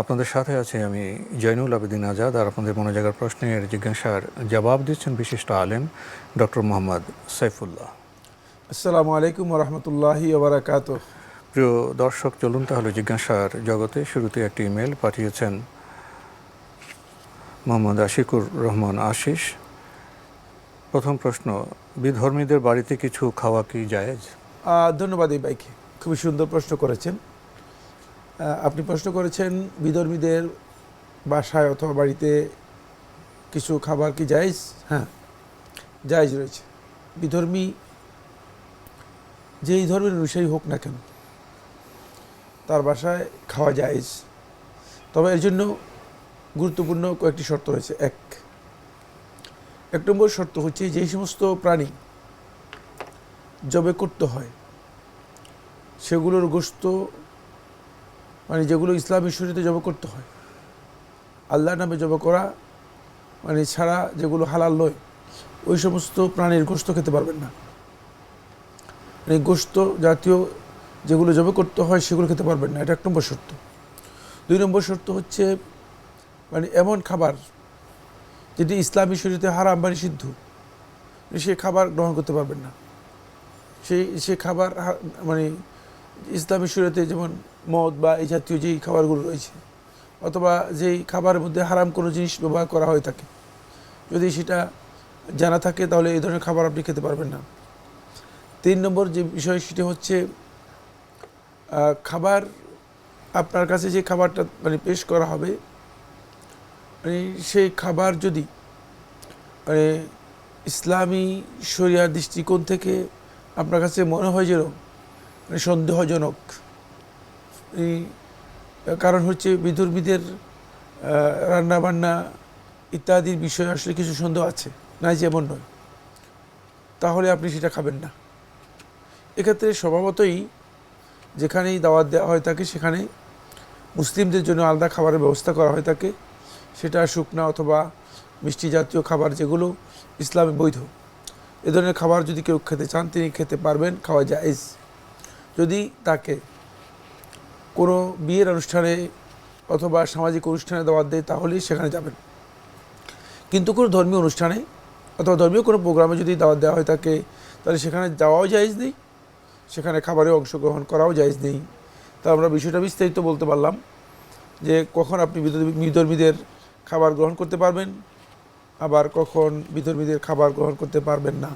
আপনাদের সাথে আছে আমি জৈনুল আবেদিন আজাদ আর আপনাদের মনে জায়গার প্রশ্নের জিজ্ঞাসার জবাব দিচ্ছেন বিশিষ্ট আলেম ডক্টর মোহাম্মদ সাইফুল্লাহ। আসসালামু আলাইকুম রহমতুল্লাহি ওবরাকাত প্রিয় দর্শক চলুন তাহলে জিজ্ঞাসার জগতে শুরুতে একটি ইমেল পাঠিয়েছেন মোহাম্মদ আশিকুর রহমান আশিস। প্রথম প্রশ্ন বিধর্মীদের বাড়িতে কিছু খাওয়া কি জায়েজ? ধন্যবাদ এই ভাইকে খুবই সুন্দর প্রশ্ন করেছেন। আপনি প্রশ্ন করেছেন, বিধর্মীদের বাসায় অথবা বাড়িতে কিছু খাবার কি জায়েজ? হ্যাঁ জায়েজ রয়েছে। বিধর্মী যেই ধর্মের অনুসারী হোক না কেন, তার বাসায় খাওয়া জায়েজ। তবে এর জন্য গুরুত্বপূর্ণ কয়েকটি শর্ত রয়েছে। এক এক নম্বর শর্ত হচ্ছে যেই সমস্ত প্রাণী জবে করতে হয়, সেগুলোর গোস্ত মানে যেগুলো ইসলামী শরীরে জবে করতে হয়। আল্লাহ নামে জবে করা মানে ছাড়া যেগুলো হালাল নয়, ওই সমস্ত প্রাণীর গোস্ত খেতে পারবেন না। মানে গোস্ত জাতীয় যেগুলো জবে করতে হয়, সেগুলো খেতে পারবেন না। এটা এক নম্বর শর্ত। দুই নম্বর শর্ত হচ্ছে মানে এমন খাবার যেটি ইসলামী শরীরে হারাম বা নিষিদ্ধ, সে খাবার গ্রহণ করতে পারবেন না। সেই, সে খাবার মানে ইসলামী শরীয়তে যেমন মদ বা এই জাতীয় যেই খাবারগুলো রয়েছে, অথবা যেই খাবারের মধ্যে হারাম কোনো জিনিস ব্যবহার করা হয়ে থাকে, যদি সেটা জানা থাকে তাহলে এই ধরনের খাবার আপনি খেতে পারবেন না। তিন নম্বর যে বিষয় সেটা হচ্ছে খাবার আপনার কাছে যে খাবারটা মানে পেশ করা হবে মানে সেই খাবার যদি মানে ইসলামী শরিয়ার দৃষ্টিকোণ থেকে আপনার কাছে মনে হয় যেন মানে সন্দেহজনক এই, কারণ হচ্ছে বিধর্মীদের রান্না বান্না ইত্যাদির বিষয়ে আসলে কিছু সন্দেহ আছে। নাই যেমন নয়। তাহলে আপনি সেটা খাবেন না। এক্ষেত্রে স্বভাবতই যেখানেই দাওয়াত দেওয়া হয় থাকে সেখানে মুসলিমদের জন্য আলাদা খাবারের ব্যবস্থা করা হয় থাকে সেটা শুকনা অথবা মিষ্টি জাতীয় খাবার যেগুলো ইসলামে বৈধ। এ ধরনের খাবার যদি কেউ খেতে চান, তিনি খেতে পারবেন, খাওয়া জায়েজ। যদি তাকে কোনো বিয়ের অনুষ্ঠানে অথবা সামাজিক অনুষ্ঠানে দাওয়াত দেয় তাহলেই সেখানে যাবেন। কিন্তু কোনো ধর্মীয় অনুষ্ঠানে অথবা ধর্মীয় কোনো প্রোগ্রামে যদি দাওয়াত দেওয়া হয় তাকে, তাহলে সেখানে যাওয়াও জায়েজ নেই, সেখানে খাবারে অংশগ্রহণ করাও জায়েজ নেই। তা আমরা বিষয়টা বিস্তারিত বলতে পারলাম যে কখন আপনি বিধর্মী- বিধর্মীদের খাবার গ্রহণ করতে পারবেন, আবার কখন বিধর্মীদের খাবার গ্রহণ করতে পারবেন না।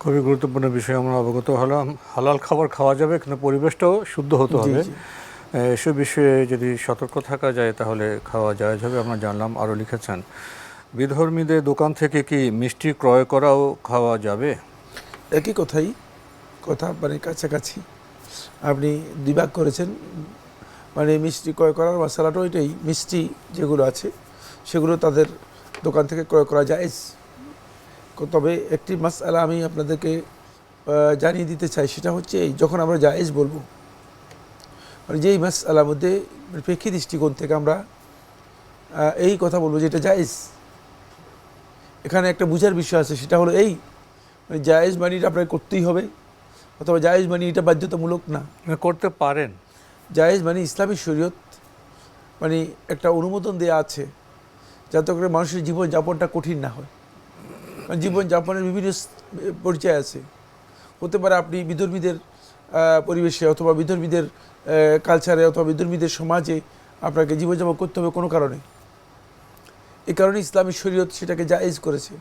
খুবই গুরুত্বপূর্ণ বিষয় আমরা অবগত হলাম। হালাল খাবার খাওয়া যাবে কিন্তু পরিবেশটাও শুদ্ধ হতে হবে। এসব বিষয়ে যদি সতর্ক থাকা যায় তাহলে খাওয়া যায় হবে আমরা জানলাম আরও লিখেছেন। বিধর্মীদের দোকান থেকে কি মিষ্টি ক্রয় করাও খাওয়া যাবে? একই কথাই কথা মানে কাছাকাছি। আপনি দুই করেছেন মানে মিষ্টি ক্রয় করার মশলাটা ওইটাই মিষ্টি যেগুলো আছে সেগুলো তাদের দোকান থেকে ক্রয় করা যায় তবে একটি মাসালা আমি আপনাদেরকে জানিয়ে দিতে চাই সেটা হচ্ছে এই যখন আমরা জায়েজ বলব মানে যেই মাসালার মধ্যে প্রেক্ষী দৃষ্টিকোণ থেকে আমরা এই কথা বলব যে এটা জায়েজ। এখানে একটা বুঝার বিষয় আছে সেটা হলো এই মানে জায়েজ মানি এটা আপনাকে করতেই হবে অথবা জায়েজ মানি এটা বাধ্যতামূলক না। করতে পারেন। জায়েজ মানে ইসলামী শরীয়ত মানে একটা অনুমোদন দেওয়া আছে যাতে করে মানুষের জীবন যাপনটা কঠিন না হয়। কারণ জীবন যাপনের বিভিন্ন পরিচয় আছে। হতে পারে আপনি বিধর্মীদের পরিবেশে অথবা বিধর্মীদের কালচারে অথবা বিধর্মীদের সমাজে আপনাকে জীবনযাপন করতে হবে কোনো কারণে। এই কারণে ইসলামী শরীয়ত সেটাকে জায়েজ করেছে।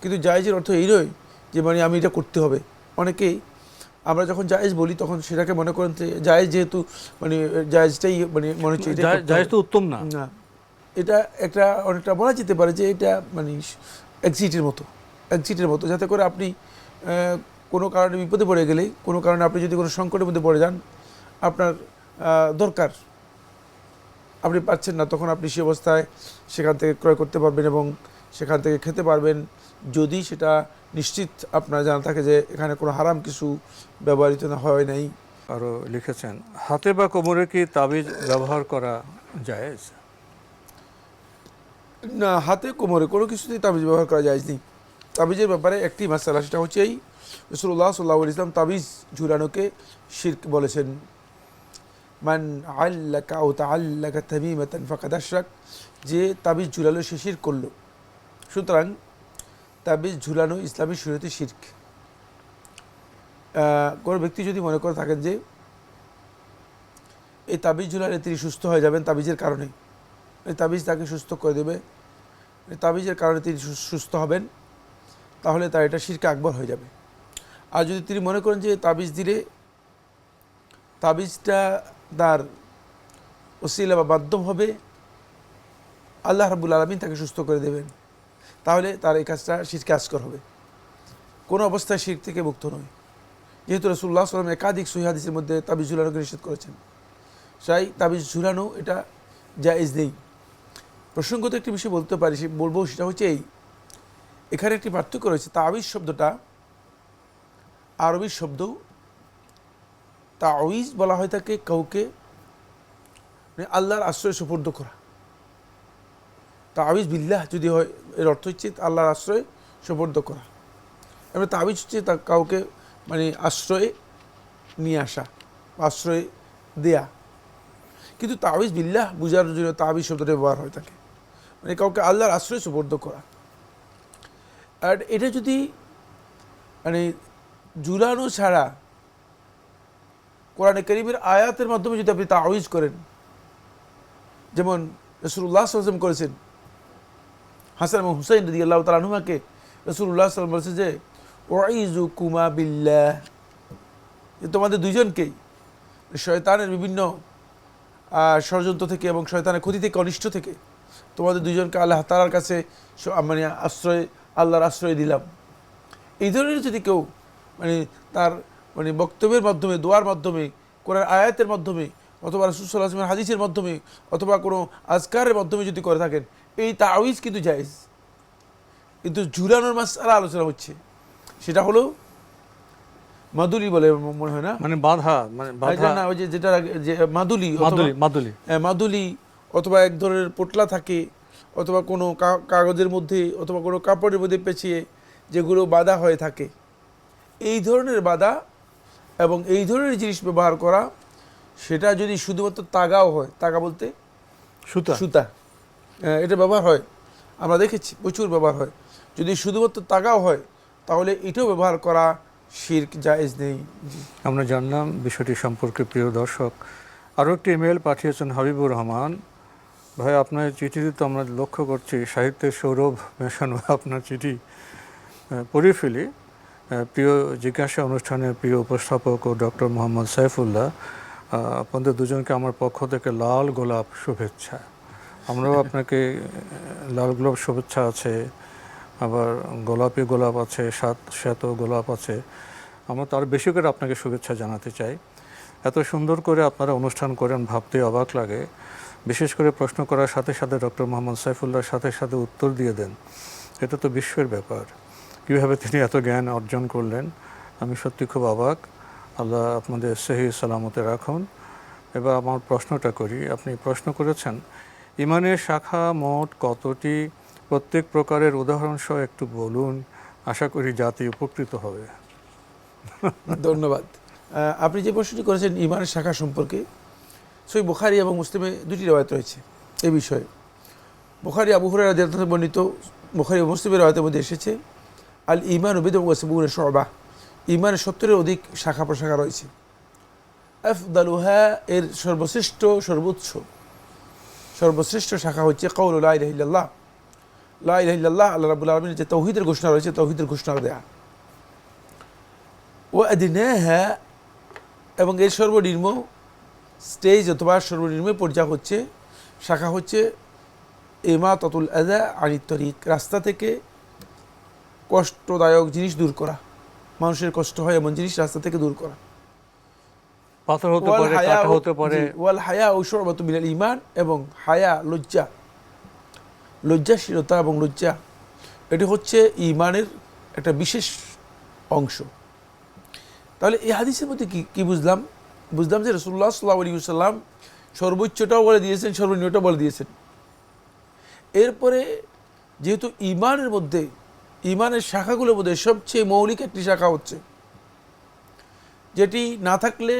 কিন্তু জায়েজের অর্থ এই নয় যে মানে আমি এটা করতে হবে। অনেকেই আমরা যখন জায়েজ বলি তখন সেটাকে মনে করেন যে জায়েজ যেহেতু মানে জায়েজটাই মানে মনে হচ্ছে জায়েজ তো উত্তম না। না। এটা একটা অনেকটা বলা যেতে পারে যে এটা মানে এক্সিটের মতো। এক্সিটের মতো যাতে করে আপনি কোনো কারণে বিপদে পড়ে গেলে কোনো কারণে আপনি যদি কোনো সংকটের মধ্যে পড়ে যান আপনার দরকার। আপনি পাচ্ছেন না তখন আপনি সে অবস্থায় সেখান থেকে ক্রয় করতে পারবেন এবং সেখান থেকে খেতে পারবেন। যদি সেটা নিশ্চিত আপনার জানা থাকে যে এখানে কোনো হারাম কিছু ব্যবহৃত না হয় নাই। আরও লিখেছেন হাতে বা কোমরে কি তাবিজ ব্যবহার করা যায় না হাতে কোমরে কোনো কিছুতেই তাবিজ ব্যবহার করা যায় নি তাবিজের ব্যাপারে একটি মাসালা সেটা হচ্ছে এই রসুল্লাহ সাল্লাহ ইসলাম তাবিজ ঝুলানোকে শির্ক বলেছেন। মান আল্লাকা ও তাল্লাকা তামিমাতান ফাকাদ আশরাক, যে তাবিজ ঝুলালো সে শির করল। সুতরাং তাবিজ ঝুলানো ইসলামী শরীয়তে শির্ক। কোনো ব্যক্তি যদি মনে করে থাকেন যে এই তাবিজ ঝুলালে তিনি সুস্থ হয়ে যাবেন তাবিজের কারণে, এই তাবিজ তাকে সুস্থ করে দেবে তাবিজের কারণে তিনি সুস্থ হবেন তাহলে তার এটা শিরকে আকবর হয়ে যাবে। আর যদি তিনি মনে করেন যে তাবিজ দিলে, তাবিজটা তার ওসিলা বা মাধ্যম হবে, আল্লাহ রাবুল আলমিন তাকে সুস্থ করে দেবেন। তাহলে তার এই কাজটা শিরকে আজকর হবে। কোনো অবস্থায় শির থেকে মুক্ত নয়। যেহেতু রসুল্লাহ সাল্লাম একাধিক সহিহাদিসের মধ্যে তাবিজ ঝুলানোকে নিষেধ করেছেন। তাই তাবিজ ঝুলানো এটা জায়েজ নেই। প্রসঙ্গত একটি বিষয় বলতে পারি বলব, সেটা হচ্ছে এই এখানে একটি পার্থক্য রয়েছে তাবিজ শব্দটা আরবি শব্দ, তাওয়িজ বলা হয় থাকে কাউকে মানে আল্লাহর আশ্রয় সুপর্দ করা। তাবিজ বিল্লাহ যদি হয়, এর অর্থ হচ্ছে আল্লাহর আশ্রয় সুপর্দ করা। এবার তাবিজ হচ্ছে তা কাউকে মানে আশ্রয়ে নিয়ে আসা, আশ্রয় দেয়া। কিন্তু তাবিজ বিল্লাহ বুঝার জন্য তাবিজ শব্দটা ব্যবহার হয়ে থাকে মানে কাউকে আল্লাহর আশ্রয় সুপর্দ করা। আর এটা যদি মানে ঝুলানো ছাড়া কোরআনে করিমের আয়াতের মাধ্যমে যদি আপনি তাওয়িজ করেন, যেমন রসুল্লাহ সাল্লাম করেছেন, হাসান এবং হুসাইন রদি আল্লাহ তালানুমাকে রসুল্লাহ সাল্লাম বলেছে যে ওয়াইজু কুমা বিল্লাহ যে তোমাদের দুইজনকেই, শয়তানের বিভিন্ন ষড়যন্ত্র থেকে এবং শয়তানের ক্ষতি থেকে, অনিষ্ট থেকে তোমাদের দুইজনকে আল্লাহ তালার কাছে মানে আশ্রয় আল্লাহর আশ্রয় দিলাম। এই ধরনের যদি কেউ মানে তার মানে বক্তব্যের মাধ্যমে দোয়ার মাধ্যমে কোরআন আয়াতের মাধ্যমে অথবা রসুল্লাহ আসলামের হাদিসের মাধ্যমে অথবা কোনো আজকারের মাধ্যমে যদি করে থাকেন এই তাওয়িজ কিন্তু জায়েজ। কিন্তু ঝুলানোর মাসালা আলোচনা হচ্ছে। সেটা হলো মাদুলি বলে মনে হয় না? মানে বাধা মানে ওই যে যেটা আগে- মাদুলি মাদুলি মাদুলি। হ্যাঁ, মাদুলি অথবা এক ধরনের পোটলা থাকে অথবা কোনো কাগজের মধ্যে অথবা কোনো কাপড়ের মধ্যে পেঁচিয়ে যেগুলো বাধা হয়ে থাকে। এই ধরনের বাধা এবং এই ধরনের জিনিস ব্যবহার করা সেটা যদি শুধুমাত্র তাগাও হয় তাগা বলতে? সুতা। সুতা। হ্যাঁ, এটা ব্যবহার হয়। আমরা দেখেছি প্রচুর ব্যবহার হয়। যদি শুধুমাত্র তাগাও হয় তাহলে এটাও ব্যবহার করা শির্ক জায়েজ নেই। আমরা জানলাম বিষয়টি সম্পর্কে প্রিয় দর্শক। আরও একটি ইমেল পাঠিয়েছেন হাবিবুর রহমান। ভাই, আপনার চিঠিতে তো আমরা লক্ষ্য করছি, সাহিত্যের সৌরভ মেশানো আপনার চিঠি। পড়িয়ে ফেলি প্রিয় জিজ্ঞাসা অনুষ্ঠানের প্রিয় উপস্থাপক ও ডক্টর মোহাম্মদ সাইফুল্লাহ আপনাদের দুজনকে আমার পক্ষ থেকে লাল গোলাপ শুভেচ্ছা। আমরাও আপনাকে লাল গোলাপ শুভেচ্ছা আছে, আবার গোলাপি গোলাপ আছে, সাত শ্বেত গোলাপ আছে। আমরা তার বেশি করে আপনাকে শুভেচ্ছা জানাতে চাই। এত সুন্দর করে আপনারা অনুষ্ঠান করেন, ভাবতে অবাক লাগে। বিশেষ করে প্রশ্ন করার সাথে সাথে ডক্টর মোহাম্মদ সাইফুল্লাহর সাথে সাথে উত্তর দিয়ে দেন, এটা তো বিশ্বের ব্যাপার। কীভাবে তিনি এত জ্ঞান অর্জন করলেন? আমি সত্যি খুব অবাক। আল্লাহ আপনাদের সহি সালামতে রাখুন। এবার আমার প্রশ্নটা করি। আপনি প্রশ্ন করেছেন, ইমানের শাখা মোট কতটি? প্রত্যেক প্রকারের উদাহরণ সহ একটু বলুন। আশা করি জাতি উপকৃত হবে। ধন্যবাদ। আপনি যে প্রশ্নটি করেছেন, ইমানের শাখা সম্পর্কে সই বুখারি এবং মুসলিমে দুটি রেওয়ায়ত রয়েছে এই বিষয়ে। বুখারি আবু হুরায়রা রাদিয়াল্লাহু বর্ণিত, বুখারি ও মুসলিমের রেওয়ায়তের মধ্যে এসেছে আল ইমান উবিদ ওয়াসিবুনের শবা। ইমানের সত্তরের অধিক শাখা প্রশাখা রয়েছে। আফদালুহা এর সর্বশ্রেষ্ঠ, সর্বোচ্চ, সর্বশ্রেষ্ঠ শাখা হচ্ছে কৌল লা ইলাহা ইল্লাল্লাহ। লা ইলাহা ইল্লাল্লাহ, আল্লাহ রাব্বুল আলামিনের যে তৌহিদের ঘোষণা রয়েছে, তৌহিদের ঘোষণা দেয়া। ও আদিনাহা এবং এর সর্বনিম্ন স্টেজ অথবা সর্বনিম্ন পর্যায় হচ্ছে শাখা হচ্ছে এমা ততুল আদা আনিতরিক রাস্তা থেকে কষ্টদায়ক জিনিস দূর করা মানুষের কষ্ট হয় এমন জিনিস রাস্তা থেকে দূর করা। পাথর হতে ওয়াল পারে হায়া কাটা ও- হতে পারে। ওয়াল হায়া ও শরবত ইমান এবং হায়া লজ্জা। লজ্জাশীলতা এবং লজ্জা এটি হচ্ছে ইমানের একটা বিশেষ অংশ। তাহলে এই হাদিসের মধ্যে কি কি বুঝলাম? বুঝলাম যে রসুল্লাহ সাল্লাহ আলী সাল্লাম সর্বোচ্চটাও বলে দিয়েছেন, সর্বনিম্নটাও বলে দিয়েছেন। এরপরে যেহেতু ইমানের মধ্যে ইমানের শাখাগুলোর মধ্যে সবচেয়ে মৌলিক একটি শাখা হচ্ছে, যেটি না থাকলে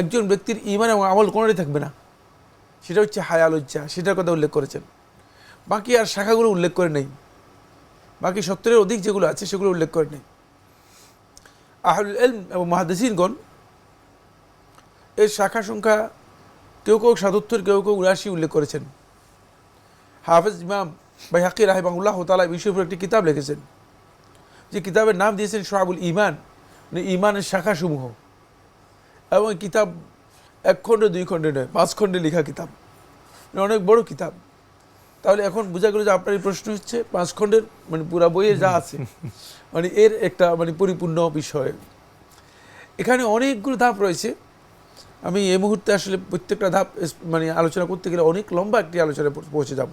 একজন ব্যক্তির ইমান এবং আমল কোনোটাই থাকবে না। সেটা হচ্ছে হায়া লজ্জা সেটার কথা উল্লেখ করেছেন। বাকি আর শাখাগুলো উল্লেখ করে নেই। বাকি সত্তরের অধিক যেগুলো আছে সেগুলো উল্লেখ করে নেই। আহুল এলম এবং মাহাদিসিনগণ এর শাখা সংখ্যা কেউ কেউ সাতাত্তর কেউ কেউ উনাশি উল্লেখ করেছেন। হাফেজ ইমাম বাই হাকির রাহেবাংল্লাহ তালা বিষয়ের উপর একটি কিতাব লিখেছেন। যে কিতাবের নাম দিয়েছেন সোহাবুল ইমান মানে ইমানের শাখাসমূহ। এবং কিতাব এক খণ্ডে, দুই খণ্ডে নয়, পাঁচ খণ্ডে লেখা কিতাব। মানে অনেক বড় কিতাব। তাহলে এখন বোঝা গেল যে আপনার এই প্রশ্ন হচ্ছে পাঁচ খণ্ডের মানে পুরা বইয়ে যা আছে মানে এর একটা মানে পরিপূর্ণ বিষয়। এখানে অনেকগুলো ধাপ রয়েছে। আমি এই মুহূর্তে আসলে প্রত্যেকটা ধাপ মানে আলোচনা করতে গেলে অনেক লম্বা একটি আলোচনায় পৌঁছে যাব।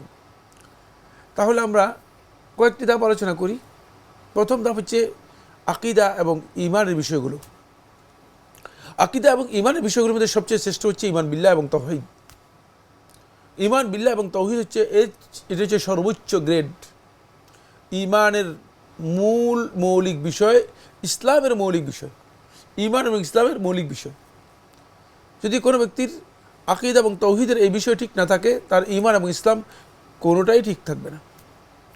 তাহলে আমরা কয়েকটি ধাপ আলোচনা করি। প্রথম ধাপ হচ্ছে আকিদা এবং ইমানের বিষয়গুলো। আকিদা এবং ইমানের বিষয়গুলোর মধ্যে সবচেয়ে শ্রেষ্ঠ হচ্ছে ইমান বিল্লা এবং তহিদ। ইমান বিল্লাহ এবং তৌহিদ হচ্ছে এটা হচ্ছে সর্বোচ্চ গ্রেড। ইমানের মূল মৌলিক বিষয় ইসলামের মৌলিক বিষয়। ইমান এবং ইসলামের মৌলিক বিষয়। যদি কোনো ব্যক্তির আকিদ এবং তৌহিদের এই বিষয় ঠিক না থাকে, তার ইমান এবং ইসলাম কোনোটাই ঠিক থাকবে না।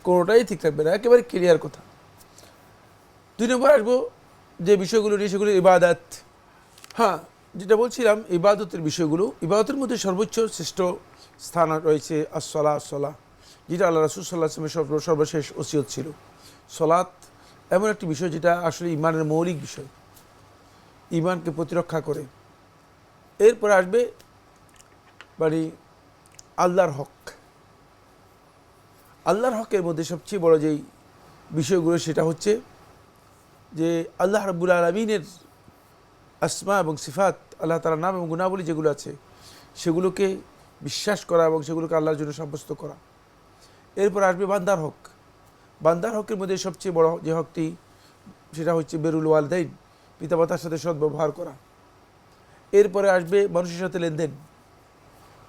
কোনোটাই ঠিক থাকবে না। একেবারে ক্লিয়ার কথা। দুই নম্বর আসব যে বিষয়গুলো নিয়ে, সেগুলো ইবাদাত। হ্যাঁ যেটা বলছিলাম, ইবাদতের বিষয়গুলো, ইবাদতের মধ্যে সর্বোচ্চ শ্রেষ্ঠ স্থান রয়েছে আসলা আসলা যেটা আল্লাহ রাসুল সাল্লাহ আসলামের সর্ব, সর্বশেষ ওসিয়ত ছিল। সলাৎ এমন একটি বিষয় যেটা আসলে ইমানের মৌলিক বিষয়। ইমানকে প্রতিরক্ষা করে। এরপরে আসবে মানে আল্লাহর হক। আল্লাহর হকের মধ্যে সবচেয়ে বড় যেই বিষয়গুলো সেটা হচ্ছে যে আল্লাহ রাব্বুল আলমিনের আসমা এবং সিফাত, আল্লাহ তালার নাম এবং গুণাবলী যেগুলো আছে সেগুলোকে বিশ্বাস করা এবং সেগুলোকে আল্লাহর জন্য সাব্যস্ত করা। এরপর আসবে বান্দার হক। বান্দার হকের মধ্যে সবচেয়ে বড় যে হকটি সেটা হচ্ছে বেরুল ওয়ালদাইন, পিতামাতার সাথে সদ্ব্যবহার করা। এরপরে আসবে মানুষের সাথে লেনদেন।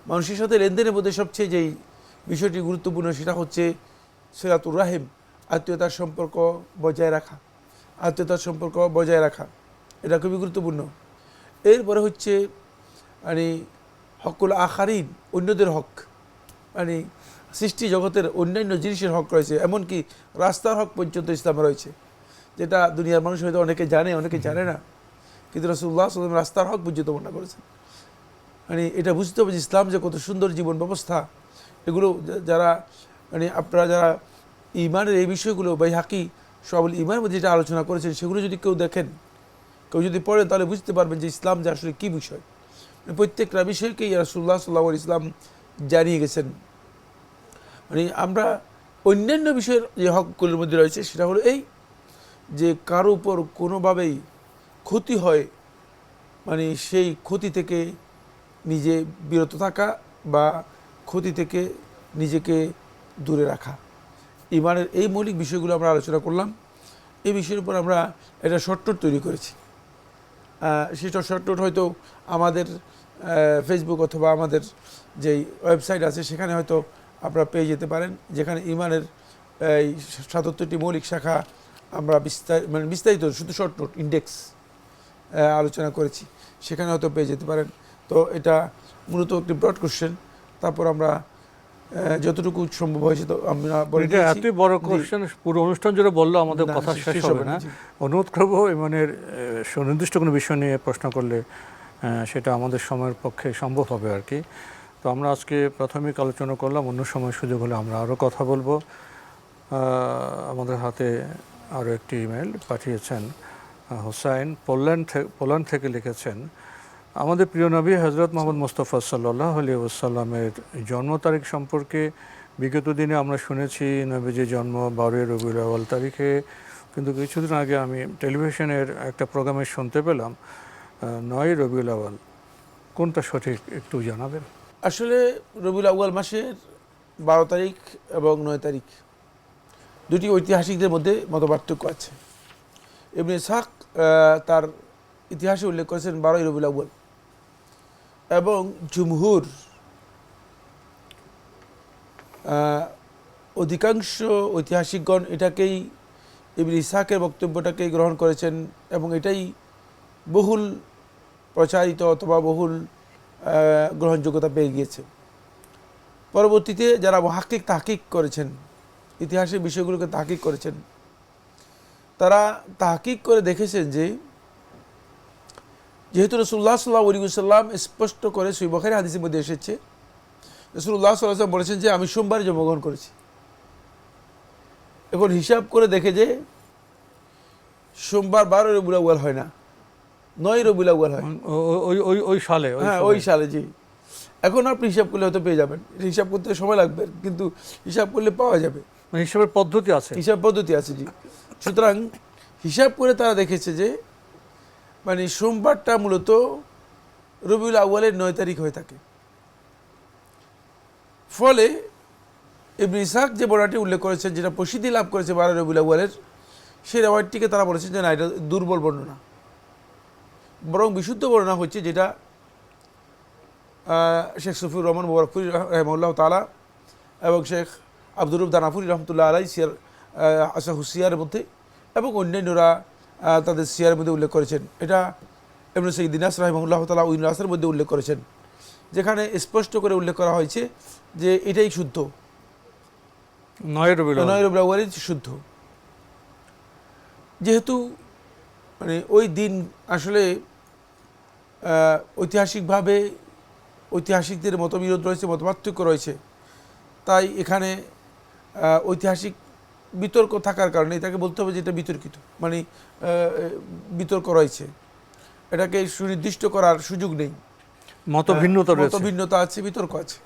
মানুষের সাথে লেনদেনের মধ্যে সবচেয়ে যেই বিষয়টি গুরুত্বপূর্ণ সেটা হচ্ছে সিরাতুর রাহিম, আত্মীয়তার সম্পর্ক বজায় রাখা। আত্মীয়তার সম্পর্ক বজায় রাখা, এটা খুবই গুরুত্বপূর্ণ। এরপরে হচ্ছে মানে হকুল আখারিন, অন্যদের হক। মানে সৃষ্টি জগতের অন্যান্য জিনিসের হক রয়েছে, এমনকি রাস্তার হক পর্যন্ত ইসলামে রয়েছে। যেটা দুনিয়ার মানুষ হয়তো অনেকে জানে অনেকে জানে না। কিন্তু রসুল্লাহ সাল্লাম রাস্তার হক পর্যন্ত বর্ণনা করেছেন। মানে এটা বুঝতে হবে যে ইসলাম যে কত সুন্দর জীবন ব্যবস্থা, এগুলো যারা মানে আপনারা যারা ইমানের এই বিষয়গুলো বা হাকি সবল ইমানের মধ্যে যেটা আলোচনা করেছেন, সেগুলো যদি কেউ দেখেন, কেউ যদি পড়েন, তাহলে বুঝতে পারবেন যে ইসলাম যে আসলে কী বিষয়। মানে প্রত্যেকটা বিষয়কেই রাসুল্লাহ সাল্লাহ ইসলাম জানিয়ে গেছেন। মানে আমরা অন্যান্য বিষয়ের যে হকগুলোর মধ্যে রয়েছে, সেটা হলো এই যে কারও উপর কোনোভাবেই ক্ষতি হয় মানে সেই ক্ষতি থেকে নিজে বিরত থাকা বা ক্ষতি থেকে নিজেকে দূরে রাখা। ইমানের এই মৌলিক বিষয়গুলো আমরা আলোচনা করলাম। এই বিষয়ের উপর আমরা একটা শর্টনোট তৈরি করেছি। আহ, সেটা শর্টনোট হয়তো আমাদের ফেসবুক অথবা আমাদের যেই ওয়েবসাইট আছে সেখানে হয়তো আপনারা পেয়ে যেতে পারেন। যেখানে ইমানের এই সাতাত্তরটি মৌলিক শাখা আমরা বিস্তারিত মানে বিস্তারিত শুধু শর্ট নোট ইন্ডেক্স আলোচনা করেছি। সেখানে হয়তো পেয়ে যেতে পারেন। তো এটা মূলত একটি ব্রড কোশ্চেন তারপর আমরা যতটুকু সম্ভব হয়েছে তো আমরা বলে এটা এতই বড়। কোশ্চেন পুরো অনুষ্ঠান জুড়ে বলল আমাদের কথা শেষ হবে না, অনুরোধ করব ইমানের সুনির্দিষ্ট কোনো বিষয় নিয়ে প্রশ্ন করলে সেটা আমাদের সময়ের পক্ষে সম্ভব হবে আর কি। তো আমরা আজকে প্রাথমিক আলোচনা করলাম অন্য সময় সুযোগ হলে আমরা আরও কথা বলব। আমাদের হাতে আরও একটি ইমেল পাঠিয়েছেন হোসাইন পোল্যান্ড থেকে পোল্যান্ড থেকে লিখেছেন, আমাদের প্রিয় নবী হজরত মোহাম্মদ মুস্তফা সাল্লাহ আলী ওসাল্লামের জন্ম তারিখ সম্পর্কে বিগত দিনে আমরা শুনেছি, নবীজির জন্ম বারোই রবিউল আওয়াল তারিখে। কিন্তু কিছুদিন আগে আমি টেলিভিশনের একটা প্রোগ্রামে শুনতে পেলাম নয় রবিউল আওয়াল কোনটা সঠিক একটু জানাবেন? আসলে রবিউল আউয়াল মাসের বারো তারিখ এবং নয় তারিখ দুটি ঐতিহাসিকদের মধ্যে মতপার্থক্য আছে। এমনি সাক তার ইতিহাসে উল্লেখ করেছেন বারোই রবিউল আউয়াল। এবং জুমহুর অধিকাংশ ঐতিহাসিকগণ এটাকেই ইবনে ইসাকের বক্তব্যটাকেই গ্রহণ করেছেন এবং এটাই বহুল প্রচারিত অথবা বহুল গ্রহণযোগ্যতা পেয়ে গিয়েছে। পরবর্তীতে যারা মহাক্কিক তাহকিক করেছেন, ইতিহাসের বিষয়গুলোকে তাহকিক করেছেন তারা তাহকিক করে দেখেছেন যে যেহেতু রসুল্লাহ সাল্লাহ আলিউসাল্লাম স্পষ্ট করে সুইবখারি হাদিসের মধ্যে এসেছে রসুল্লাহ সাল্লাহ বলেছেন যে আমি সোমবারে জন্মগ্রহণ করেছি। এখন হিসাব করে দেখে যে সোমবার বারো রবিউল আউয়াল হয় না নয় রবিউল আউয়াল হয়। ওই ওই সালে হ্যাঁ ওই সালে জি। এখন আপনি হিসাব করলে হয়তো পেয়ে যাবেন। হিসাব করতে সময় লাগবে কিন্তু হিসাব করলে পাওয়া যাবে। মানে হিসাবের পদ্ধতি আছে। হিসাব পদ্ধতি আছে জি। সুতরাং হিসাব করে তারা দেখেছে যে মানে সোমবারটা মূলত রবিউল আউ্বালের নয় তারিখ হয়ে থাকে। ফলে ইবনে ইসাক যে বর্ণাটি উল্লেখ করেছেন, যেটা প্রসিদ্ধি লাভ করেছে বারো রবিউল আউ্বালের সেই রেওয়ায়তটিকে তারা বলেছেন যে না, এটা দুর্বল বর্ণনা। বরং বিশুদ্ধ বর্ণনা হচ্ছে যেটা শেখ সফিউর রহমান মোবারকপুরি রহমুল্লাহ তালা এবং শেখ আব্দুর রুফ দানাফুরি রহমতুল্লাহ আলাই সিয়ার আসা হুসিয়ারের মধ্যে এবং অন্যান্যরা তাদের সিয়ারের মধ্যে উল্লেখ করেছেন। এটা এমন সেই দিনাস রাহিমুল্লাহ তালা উইনাসের মধ্যে উল্লেখ করেছেন যেখানে স্পষ্ট করে উল্লেখ করা হয়েছে যে এটাই শুদ্ধ। নয় শুদ্ধ। যেহেতু মানে ওই দিন আসলে ঐতিহাসিকভাবে ঐতিহাসিকদের মতবিরোধ রয়েছে মতপার্থক্য রয়েছে তাই এখানে ঐতিহাসিক বিতর্ক থাকার কারণে এটাকে বলতে হবে যে এটা বিতর্কিত মানে বিতর্ক রয়েছে। এটাকে সুনির্দিষ্ট করার সুযোগ নেই। মতভিন্নতা রয়েছে। মতভিন্নতা আছে বিতর্ক আছে।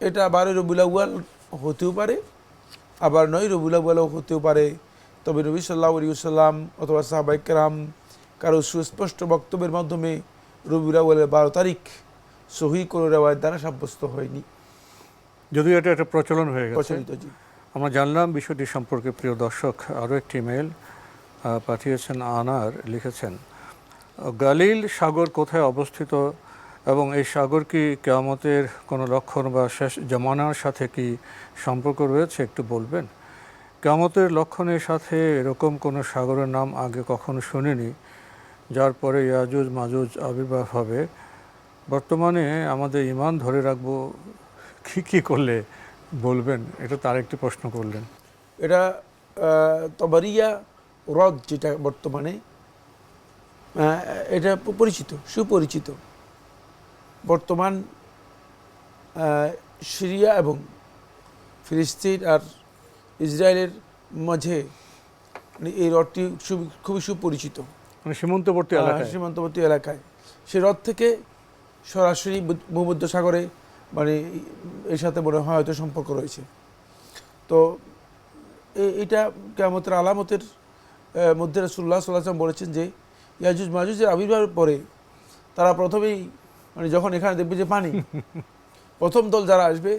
এটা বারোই রবিউল আউয়াল হতেও পারে আবার নয় রবিউল আউয়ালও হতেও পারে। তবে নবী সাল্লাহ আলিউসাল্লাম অথবা সাহাবাইকরাম কারও সুস্পষ্ট বক্তব্যের মাধ্যমে রবিউল আউয়ালের বারো তারিখ সহি করে রেওয়ায় দ্বারা সাব্যস্ত হয়নি। যদিও এটা একটা প্রচলন হয়ে গেছে। প্রচলিত জি। আমরা জানলাম বিষয়টি সম্পর্কে প্রিয় দর্শক, আরও একটি মেল পাঠিয়েছেন আনার, লিখেছেন, গালিল সাগর কোথায় অবস্থিত এবং এই সাগর কি কেয়ামতের কোনো লক্ষণ বা শেষ জমানার সাথে কি সম্পর্ক রয়েছে একটু বলবেন? কেয়ামতের লক্ষণের সাথে এরকম কোনো সাগরের নাম আগে কখনো শুনিনি, যার পরে ইয়াজুজ মাজুজ আবির্ভাব হবে। বর্তমানে আমাদের ইমান ধরে রাখব, কী কী করলে বলবেন? এটা তার একটি প্রশ্ন করলেন। এটা তবারিয়া হ্রদ যেটা বর্তমানে এটা পরিচিত সুপরিচিত। বর্তমান সিরিয়া এবং ফিলিস্তিন আর ইসরায়েলের মাঝে মানে এই হ্রদটি খুবই সুপরিচিত। মানে সীমান্তবর্তী এলাকায়? সীমান্তবর্তী এলাকায়। সে হ্রদ থেকে সরাসরি ভূমধ্য সাগরে মানে এর সাথে মনে হয় হয়তো সম্পর্ক রয়েছে। তো এটা কেমতের আলামতের মধ্যে রসুল্লাহ সাল্লাম বলেছেন যে ইয়াজুজ মাজুজের আবির্ভাবের পরে তারা প্রথমেই মানে যখন এখানে দেখবে যে পানি প্রথম দল যারা আসবে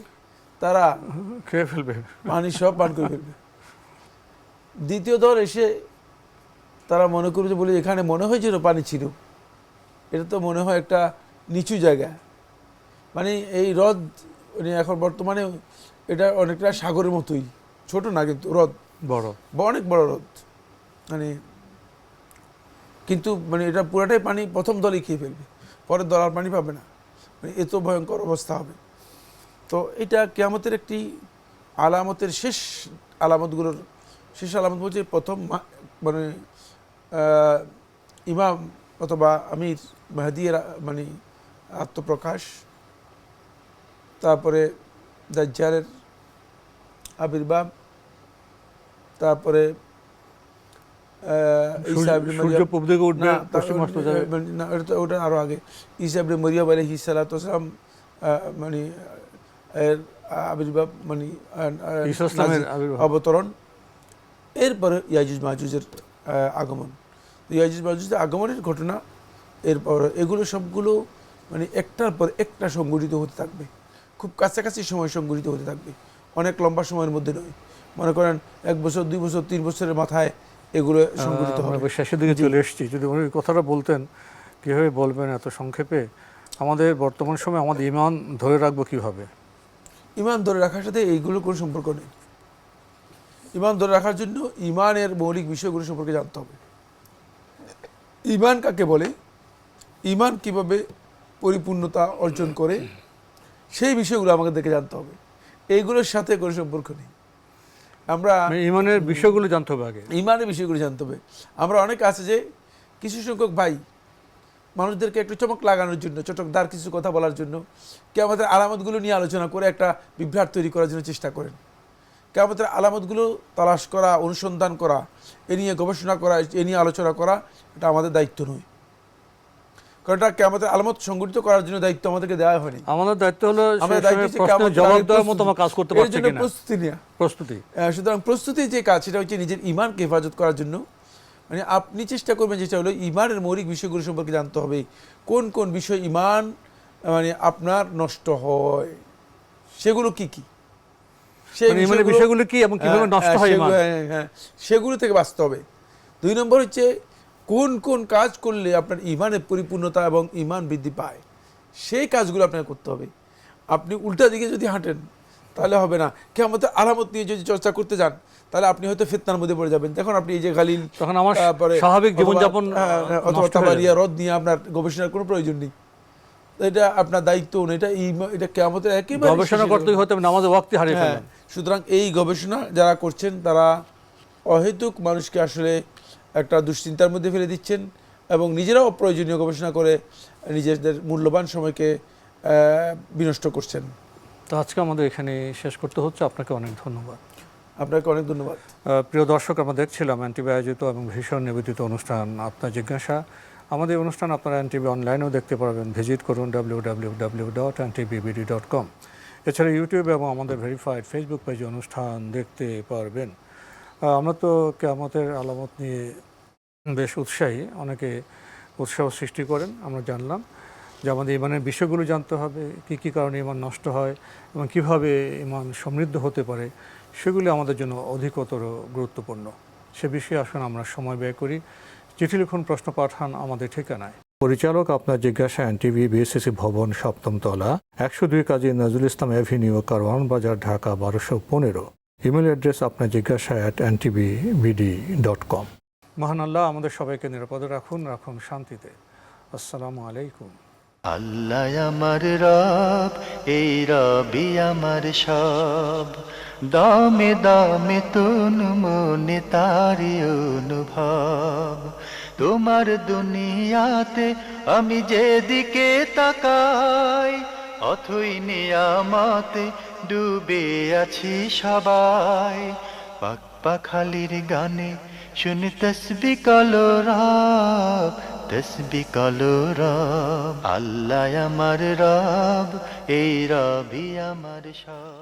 তারা খেয়ে ফেলবে। পানি সব পান করে ফেলবে। দ্বিতীয় দল এসে তারা মনে করবে যে বলে এখানে মনে হয় যেন পানি ছিল। এটা তো মনে হয় একটা নিচু জায়গা। মানে এই হ্রদ মানে এখন বর্তমানে এটা অনেকটা সাগরের মতোই। ছোট না কিন্তু হ্রদ। বড়। বা অনেক বড় হ্রদ। মানে কিন্তু মানে এটা পুরাটাই পানি প্রথম দলই খেয়ে ফেলবে। পরের দল আর পানি পাবে না। মানে এত ভয়ঙ্কর অবস্থা হবে। তো এটা কেয়ামতের একটি আলামতের শেষ আলামতগুলোর শেষ আলামত বলছে প্রথম মানে ইমাম অথবা আমির মাহাদিয়ের মানে আত্মপ্রকাশ। তারপরে দাজ্জালের আবির্ভাব তারপরে মানে ওটা তো- ওটা আরও আগে। আলাইহিস সালাতু ওয়াসালাম আহ, মানে এর আবির্ভাব মানে। অবতরণ। এরপরে ইয়াজুজ মাহুজের আগমন। ইয়াজুজ মাহুজের আগমনের ঘটনা এরপর এগুলো সবগুলো মানে একটার পর একটা সংগঠিত হতে থাকবে। খুব কাছাকাছি সময় সংগঠিত হতে থাকবে। অনেক লম্বা সময়ের মধ্যে নয়। মনে করেন এক বছর দুই বছর তিন বছরের মাথায় এগুলো সংগঠিত হবে। শেষের দিকে চলে এসেছি। যদি উনি কথাটা বলতেন কীভাবে বলবেন এত সংক্ষেপে? আমাদের বর্তমান সময়ে আমাদের ইমান ধরে রাখব কীভাবে? ইমান ধরে রাখার সাথে এইগুলোর কোনো সম্পর্ক নেই। ইমান ধরে রাখার জন্য ইমানের মৌলিক বিষয়গুলো সম্পর্কে জানতে হবে। ইমান কাকে বলে? ইমান কীভাবে পরিপূর্ণতা অর্জন করে? সেই বিষয়গুলো আমাকে দেখে জানতে হবে। এইগুলোর সাথে কোনো সম্পর্ক নেই। আমরা মানে ইমানের বিষয়গুলো জানতে হবে আগে। ইমানের বিষয়গুলো জানতে হবে। আমরা অনেক আছে যে কিছু সংখ্যক ভাই মানুষদেরকে একটু চমক লাগানোর জন্য চটকদার কিছু কথা বলার জন্য কে আমাদের আলামতগুলো নিয়ে আলোচনা করে একটা বিভ্রাট তৈরি করার জন্য চেষ্টা করেন। কে আমাদের আলামতগুলো তালাশ করা অনুসন্ধান করা এ নিয়ে গবেষণা করা এ নিয়ে আলোচনা করা এটা আমাদের দায়িত্ব নয়। কারণ এটা কে আলামত সংগঠিত করার জন্য দায়িত্ব আমাদেরকে দেওয়া হয়নি। আমাদের দায়িত্ব হলো আমাদের দায়িত্ব জবাব দেওয়ার মতো প্রস্তুতি। আমরা কাজ করতে পারছি কিনা? প্রস্তুতি নেওয়া প্রস্তুতি। সুতরাং প্রস্তুতির যে কাজ সেটা হচ্ছে নিজের ইমানকে হেফাজত করার জন্য। মানে আপনি চেষ্টা করবেন যেটা হলো ইমানের মৌলিক বিষয়গুলো সম্পর্কে জানতে হবে। কোন কোন বিষয় ইমান মানে আপনার নষ্ট হয়? সেগুলো কি কি? মানে বিষয়গুলো- কি এবং কীভাবে হ্যাঁ, নষ্ট হ্যাঁ, হ্যাঁ, হ্যাঁ, সেগুলো থেকে বাঁচতে হবে। দুই নম্বর হচ্ছে কোন কোন কাজ করলে আপনার ইমানের পরিপূর্ণতা এবং ইমান বৃদ্ধি পায় সেই কাজগুলো আপনাকে করতে হবে। আপনি উল্টা দিকে যদি হাঁটেন তাহলে হবে না। কে আমাদের আলামত নিয়ে যদি চর্চা করতে যান তাহলে আপনি হয়তো ফেতনার মধ্যে পড়ে যাবেন। দেখুন আপনি এই যে গালিল তখন আমার তারপরে স্বাভাবিক জীবনযাপন হ্যাঁ, হ্যাঁ, অথবা তাবারিয়া রদ নিয়ে আপনার গবেষণার কোনো প্রয়োজন নেই। এটা আপনার দায়িত্ব এটা এটা কেমতের একেবারে গবেষণা করতে হতে আমাদের ওয়াক্তি হারিয়ে হ্যাঁ ফেলেন সুতরাং এই গবেষণা যারা করছেন তারা অহেতুক মানুষকে আসলে একটা দুশ্চিন্তার মধ্যে ফেলে দিচ্ছেন এবং নিজেরাও অপ্রয়োজনীয় গবেষণা করে নিজেদের মূল্যবান সময়কে বিনষ্ট করছেন। তো আজকে আমাদের এখানে শেষ করতে হচ্ছে। আপনাকে অনেক ধন্যবাদ। আপনাকে অনেক ধন্যবাদ। প্রিয় দর্শক আমরা দেখছিলাম এনটিভি আয়োজিত এবং ভীষণ নিবেদিত অনুষ্ঠান আপনার জিজ্ঞাসা। আমাদের অনুষ্ঠান আপনারা এনটিভি অনলাইনেও দেখতে পারবেন। ভিজিট করুন W W W dot dot com এছাড়া ইউটিউবে এবং আমাদের ভেরিফাইড ফেসবুক পেজে অনুষ্ঠান দেখতে পারবেন আমরা তো কেয়ামতের আলামত নিয়ে বেশ উৎসাহী। অনেকে উৎসাহ সৃষ্টি করেন, আমরা জানলাম যে আমাদের ইমানের বিষয়গুলো জানতে হবে, কী কী কারণে ইমান নষ্ট হয় এবং কীভাবে ইমান সমৃদ্ধ হতে পারে, সেগুলি আমাদের জন্য অধিকতর গুরুত্বপূর্ণ। সে বিষয়ে আসুন আমরা সময় ব্যয় করি। চিঠি লিখুন, প্রশ্ন পাঠান আমাদের ঠিকানায়। পরিচালক আপনার জিজ্ঞাসা এনটিভি বিএসসিসি ভবন সপ্তম তলা একশো দুই কাজী নজরুল ইসলাম অ্যাভিনিউ, কারওয়ান বাজার, ঢাকা, বারোশো পনেরো। ইমেল অ্যাড্রেস আপনার জিজ্ঞাসা at NTV BD dot com মহান আল্লাহ আমাদের সবাইকে নিরাপদে রাখুন রাখুন শান্তিতে। আসসালামু আলাইকুম। আল্লাহ আমার রব এই রবি আমার সব। দামে দামে তুন মনে তারি অনুভব। তোমার দুনিয়াতে আমি যেদিকে তাকাই অথই নিয়ামাতে ডুবে আছি সবাই। পাক পাখালির গানে শুনি তসবি কালো রব, তসবি কালো রব। আল্লাহ আমার রব, এই রবি আমার সব।